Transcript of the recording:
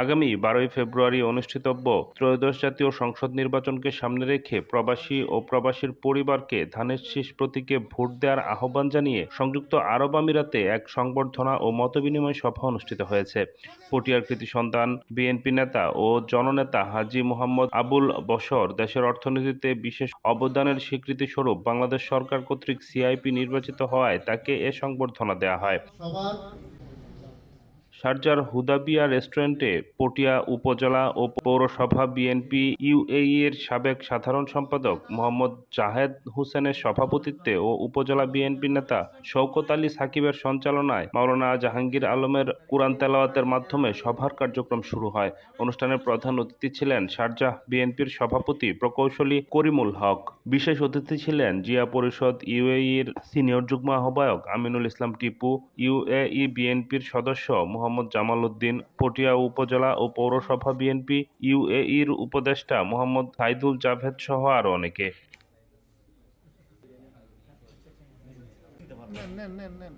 আগামী বারোই ফেব্রুয়ারি অনুষ্ঠিতব্য ত্রয়োদশ জাতীয় সংসদ নির্বাচনকে সামনে রেখে প্রবাসী ও প্রবাসীর পরিবারকে ধানের শীষ প্রতীকে ভোট দেওয়ার আহ্বান জানিয়ে সংযুক্ত আরব আমিরাতে এক সংবর্ধনা ও মতবিনিময় সভা অনুষ্ঠিত হয়েছে। পটিয়ার কৃতি সন্তান, বিএনপি নেতা ও জননেতা হাজী মোহাম্মদ আবুল বসর দেশের অর্থনীতিতে বিশেষ অবদানের স্বীকৃতি স্বরূপ বাংলাদেশ সরকার কর্তৃক সিআইপি নির্বাচিত হওয়ায় তাকে এ সংবর্ধনা দেওয়া হয়। শারজার হুদাবিয়া রেস্টুরেন্টে পটিয়া উপজেলা ও পৌরসভা বিএনপি ইউএই এর সাবেক সাধারণ সম্পাদক মোহাম্মদ জাহেদ হোসেনের সভাপতিত্বে ও উপজেলা বিএনপি নেতা শওকত আলী সাকিবের সঞ্চালনায় মাওলানা জাহাঙ্গীর আলমের কোরআন তেলাওয়াতের মাধ্যমে সভার কার্যক্রম শুরু হয়। অনুষ্ঠানের প্রধান অতিথি ছিলেন শারজাহ বিএনপির সভাপতি প্রকৌশলী করিমুল হক। বিশেষ অতিথি ছিলেন জিয়া পরিষদ ইউএইর সিনিয়র যুগ্ম আহ্বায়ক আমিনুল ইসলাম টিপু, ইউএই বিএনপির সদস্য মোহাম্মদ জামাল উদ্দিন পটিয়া উপজেলা ও পৌরসভা বিএনপি ইউএইর উপদেষ্টা মোহাম্মদ সাইদুল জাভেদ সহ আরও অনেকে। নেন